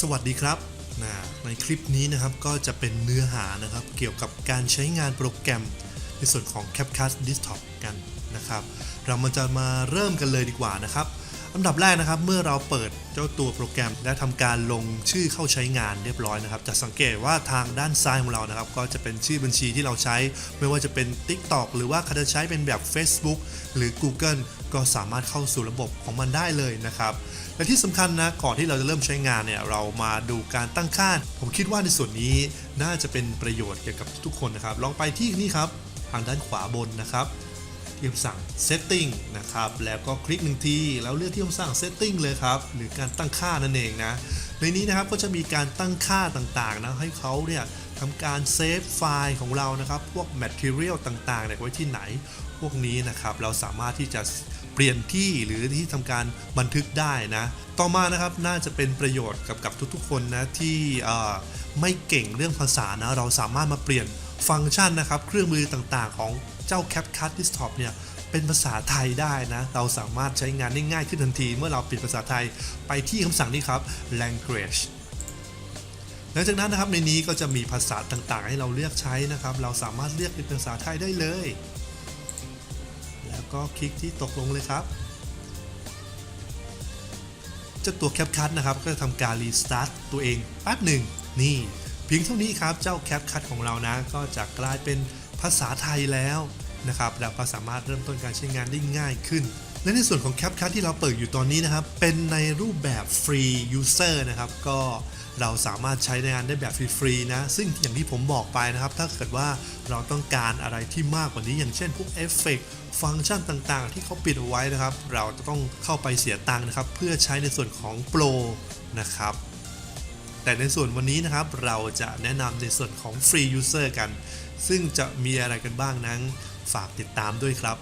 สวัสดีครับนะในคลิปนี้นะครับก็จะเป็นเนื้อหานะครับเกี่ยวกับการใช้งานโปรแกรมในส่วนของ CapCut Desktop กันนะครับ เรามาจะมาเริ่มกันเลยดีกว่านะครับ อันดับแรกนะครับ เมื่อเราเปิดเจ้าตัวโปรแกรม และทำการลงชื่อเข้าใช้งานเรียบร้อยนะครับ จะสังเกตว่าทางด้านซ้ายของเรานะครับ ก็จะเป็นชื่อบัญชีที่เราใช้ ไม่ว่าจะเป็น TikTok หรือว่าใครจะใช้เป็นแบบ Facebook หรือ Google ก็สามารถเข้าสู่ระบบของมันได้เลยนะครับ และที่สำคัญนะก่อนที่เราจะเริ่มใช้งานเนี่ยเรามาดูการตั้งค่า ผมคิดว่าในส่วนนี้น่าจะเป็นประโยชน์เกี่ยวกับทุกคนนะครับ ลองไปที่นี่ครับทางด้านขวาบนนะครับ ที่คำสั่ง setting นะครับ แล้วก็คลิกหนึ่งที แล้วเลือกที่คำสั่ง setting เลยครับ หรือการตั้งค่านั่นเองนะ ในนี้นะครับก็จะมีการตั้งค่าต่างๆนะ ให้เขาเนี่ยทำการเซฟไฟล์ของเรานะครับ พวก material ต่างๆเนี่ยไว้ที่ไหน พวกนี้นะครับ เราสามารถที่จะ เปลี่ยนที่หรือที่ทำการบันทึกได้นะ ต่อมานะครับน่าจะเป็นประโยชน์กับกับทุกๆคนนะที่ไม่เก่งเรื่องภาษานะเราสามารถมาเปลี่ยนฟังก์ชันนะครับ เครื่องมือต่างๆ ของเจ้า CapCut Desktop เนี่ยเป็นภาษาไทยได้นะ เราสามารถใช้งานได้ง่ายขึ้นทันที เมื่อเราเปลี่ยนภาษาไทยไปที่คำสั่งนี้ครับ language หลังจากนั้นนะครับในนี้ก็จะมีภาษาต่างๆ ให้เราเลือกใช้นะครับ เราสามารถเลือกเป็นภาษาไทยได้เลย ก็คลิกที่ตกลงเลยครับจะตัวแคปคั t นะครับ ก็จะทำการรีสตาร์ทตัวเองแป๊บหนึ่งนี่เพียงเท่านี้ครับเจ้าแคปคั t ของเรานะ ก็จะกลายเป็นภาษาไทยแล้วนะครับ เราก็สามารถเริ่มต้นการใช้งานได้ง่ายขึ้น และในส่วนของ CapCut ที่เราเปิดอยู่ตอนนี้นะครับ เป็นในรูปแบบฟรี user นะครับ ก็เราสามารถใช้งานได้แบบฟรีๆนะ ซึ่งอย่างที่ผมบอกไปนะครับ ถ้าเกิดว่าเราต้องการอะไรที่มากกว่านี้ อย่างเช่นพวกเอฟเฟกต์ฟังก์ชันต่างๆ ที่เขาปิดเอาไว้นะครับ เราจะต้องเข้าไปเสียตังค์นะครับ เพื่อใช้ในส่วนของโปรนะครับแต่ในส่วนวันนี้นะครับเราจะแนะนำในส่วนของฟรี user กัน ซึ่งจะมีอะไรกันบ้างนั้น ฝากติดตามด้วยครับ